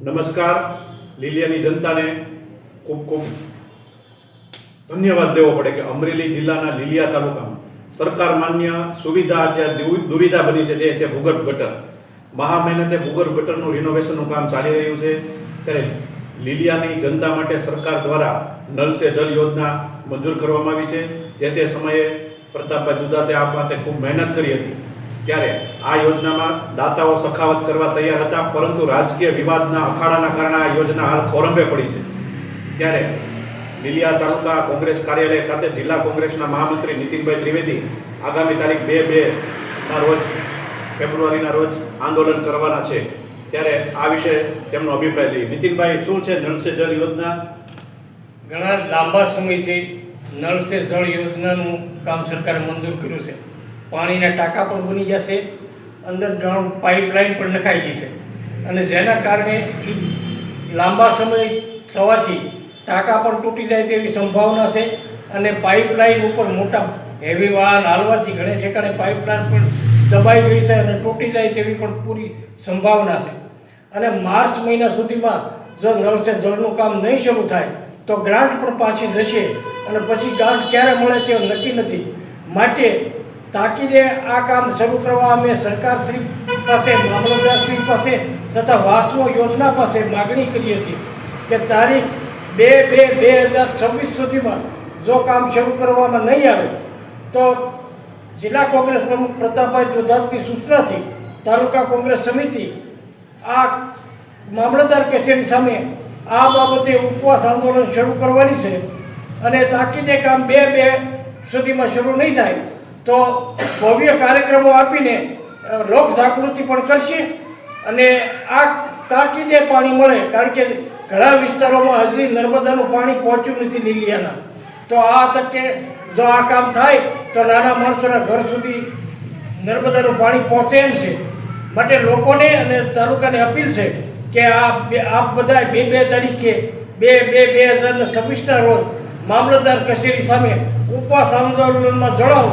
નમસ્કાર. લીલિયાની જનતાને ખૂબ ખૂબ ધન્યવાદ દેવો પડે કે અમરેલી જિલ્લાના લીલિયા તાલુકામાં સરકાર માન્ય સુવિધા જે દુવિધા બની છે તે છે ભૂગર્ભ ગટર. મહા મહેનતે ભૂગર્ભ ગટરનું રિનોવેશનનું કામ ચાલી રહ્યું છે. ત્યારે લીલિયાની જનતા માટે સરકાર દ્વારા નલ સે જલ યોજના મંજૂર કરવામાં આવી છે. જે તે સમયે પ્રતાપભાઈ દુધાતે આ માટે ખૂબ મહેનત કરી હતી. ત્યારે આ યોજનામાં દાતાઓ સખાવત કરવા તૈયાર હતા, પરંતુ રાજકીય વિવાદના અખાડાના કારણે આ યોજના હાલ ખોરંભે પડી છે. ત્યારે લીલિયા તાલુકા કોંગ્રેસ કાર્યાલય ખાતે જિલ્લા કોંગ્રેસના મહામંત્રી નીતિનભાઈ ત્રિવેદી આગામી તારીખ બે બે ના રોજ, ફેબ્રુઆરીના રોજ આંદોલન કરવાના છે. ત્યારે આ વિશે તેમનો અભિપ્રાય લઈએ. નીતિનભાઈ, શું છે નળ સે જળ યોજના? ઘણા લાંબા સમયથી નળ સે જળ યોજનાનું કામ સરકારે મંજૂર કર્યું છે. પાણીના ટાંકા પણ બની જશે. અંદર ગ્રાઉન્ડ પાઇપલાઇન પણ નખાઈ ગઈ છે. અને જેના કારણે લાંબા સમય થવાથી ટાંકા પણ તૂટી જાય તેવી સંભાવના છે અને પાઇપલાઇન ઉપર મોટા હેવી વાહન હાલવાથી ઘણે ઠેકાણે પાઇપલાઇન પણ દબાઈ ગઈ છે અને તૂટી જાય તેવી પણ પૂરી સંભાવના છે. અને માર્ચ મહિના સુધીમાં જો નળ સે જળનું કામ નહીં શરૂ થાય, તો ગ્રાન્ટ પણ પાછી જશે અને પછી ગ્રાન્ટ ક્યારે મળે તે નક્કી નથી. માટે તાકીદે આ કામ શરૂ કરવા અમે સરકારશ્રી પાસે, મામલતદારશ્રી પાસે તથા વાસ્મો યોજના પાસે માગણી કરીએ છીએ કે તારીખ બે બે બે હજાર છવ્વીસ સુધીમાં જો કામ શરૂ કરવામાં નહીં આવે, તો જિલ્લા કોંગ્રેસ પ્રમુખ પ્રતાપભાઈ જોધાતની સૂચનાથી તાલુકા કોંગ્રેસ સમિતિ આ મામલતદાર કચેરી સામે આ બાબતે ઉપવાસ આંદોલન શરૂ કરવાની છે અને તાકીદે કામ બે બે સુધીમાં શરૂ નહીં થાય તો ભવ્ય કાર્યક્રમો આપીને લોક જાગૃતિ પણ કરશે અને આ તાકીદે પાણી મળે, કારણ કે ઘણા વિસ્તારોમાં હજી નર્મદાનું પાણી પહોંચ્યું નથી લીલિયાના. તો આ તકે જો આ કામ થાય, તો નાના માણસોના ઘર સુધી નર્મદાનું પાણી પહોંચે એમ છે. માટે લોકોને અને તાલુકાને અપીલ છે કે આ આપ બધા બે બે તારીખે બે બે બે હજાર છવ્વીસના રોજ મામલતદાર કચેરી સામે ઉપવાસ આંદોલનમાં જોડાવો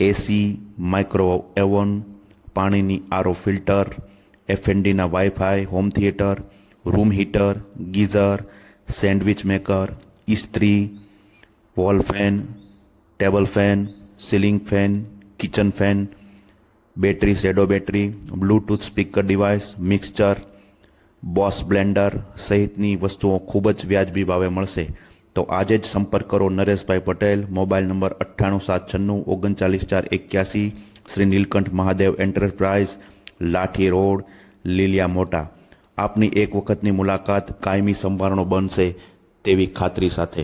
એસી માઇક્રો એવન પાણીની આરો filter એફએનડીના WiFi home theatre room heater geyser sandwich maker ઇસ્ત્રી wall fan table fan ceiling fan kitchen fan battery shadow battery bluetooth speaker device mixture Bose blender સહિતની વસ્તુઓ ખૂબ જ વ્યાજબી ભાવે મળશે તો આજે જ સંપર્ક કરો નરેશભાઈ પટેલ, મોબાઈલ નંબર અઠ્ઠાણું સાત છન્નું, ઓગણચાલીસ ચાર એક્યાસી, શ્રી નીલકંઠ મહાદેવ એન્ટરપ્રાઇઝ, લાઠી રોડ, લીલિયા મોટા. આપની એક વખતની મુલાકાત કાયમી સંભારણો બનશે તેવી ખાતરી સાથે.